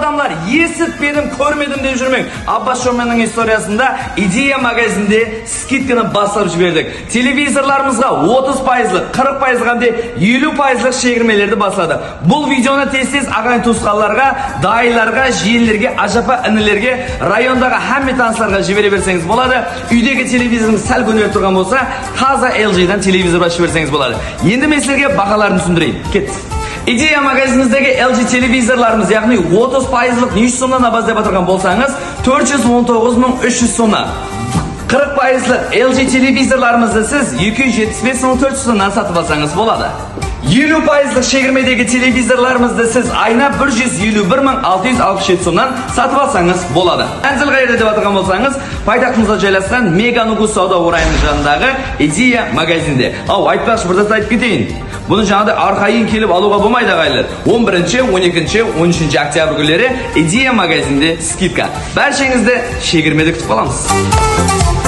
adamlar yesip benim görmedim diye yürümek. Abbas Şomen'in historiyasında ideya magazinde skitkini basıp jiberdik. Televizorlarımızga 30 faizlik, 40 faizlik hem de 50 faizlik şegirmelerde basladı. Bu videonu tez tez ağayn tuzkanlarga, dayılarga, jiyellerge, ajapa inilerge, rayondaga hamma tanıslarga jibere bersangiz bo'ladi. Uydagi televizoringiz sal ko'nib turgan bo'lsa, taza LG'dan televizor ochib bersangiz bo'ladi. Endi men sizlarga baholarni tushuntirayim. Ket Идея магазиніміздегі LG телевизорларымыз, яғни 30 пайызлық 300 сомнан абаз деп атырған болсаңыз, 419 300 сомнан. 40 пайызлық LG телевизорларымызды сіз 275 мың 400 сомнан сатып алсаңыз болады. 50 пайызлық шегірмедегі телевизорларымызды сіз айына 151 мың 667 сомнан сатып алсаңыз болады. Әнзіл қайырды деп атырған болсаңыз, пайтақтымызда жайласқан Мега Нугу сауда орайының жанындағы идея магазинде. Ау, айтпақшы бір зат айтып кетейін. Бұны жаңағыдай арқайын келіп алуға болмайды ағайлар. 11-ші, 12-ші, 13-ші октябрь күндері идея магазинде скидка. Баршаңызды шегірмеде күтіп қаламыз.